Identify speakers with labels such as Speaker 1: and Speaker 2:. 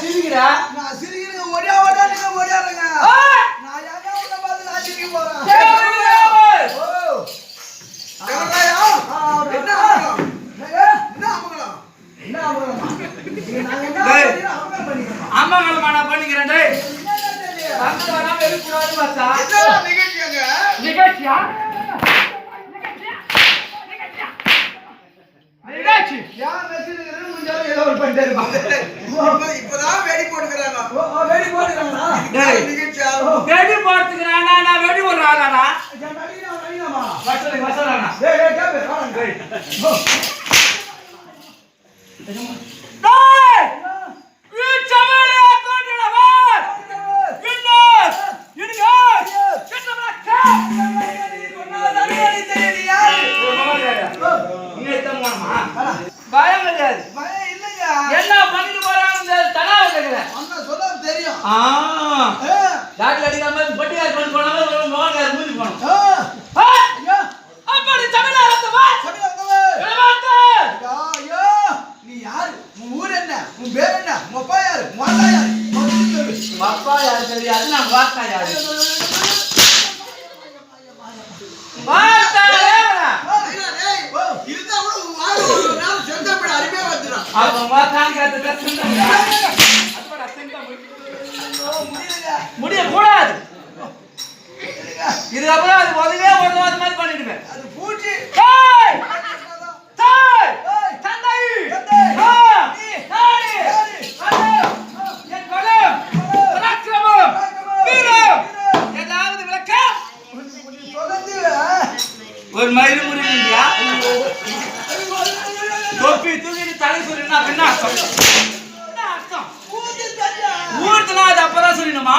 Speaker 1: சிரிக்கிறா? நான் சிரிக்கிறேன் ஒரே
Speaker 2: ஓடா நீங்க
Speaker 1: ஓடியாருங்க. நான்
Speaker 3: யாரா உங்களை பார்த்து நான் சிரிக்க போறேன். நிகழ்ச்சியா? நிகழ்ச்சியா? நிகழ்ச்சி. ஒரு பண்ணிட்டே இருப்பான்.
Speaker 2: இப்ப- இப்பதான் வெடி போட்டுக்கிறாங்க.
Speaker 3: வெடி போட்டுக்கிறாங்களா?
Speaker 1: வெடி போறதுக்குறானா நான் வெடி ஒரு ஆளானா
Speaker 3: ஏன்
Speaker 1: டாக்டர் அடிக்காம பட்டியார் பண்ணி போனாம மோகன் மூஞ்சி போனோம் அப்படி தமிழ் அர்த்தமா
Speaker 3: சபை அங்கவே.
Speaker 1: விடமாட்டே
Speaker 3: ஐயா, ஐயா, நீ யாரு? உன் ஊர் என்ன? உன் பேர் என்ன? உன் அப்பா யாரு? உன் அண்ணா யாரு? சொல்லு.
Speaker 1: அப்பா யாரு தெரியாது நான் வார்த்தா யாரு? வார்த்தா யாரு? இதுக்கப்புறம் அது உதவே ஒரு வாரம் மாதிரி பண்ணிடுவேன்.
Speaker 3: அது பூச்சி.
Speaker 1: ஒரு மயில் முறியா தொப்பி தூக்கிட்டு தலை சொல்லினா என்ன அர்த்தம். ஊர்த்துனா அது அப்பதான் சொல்லணுமா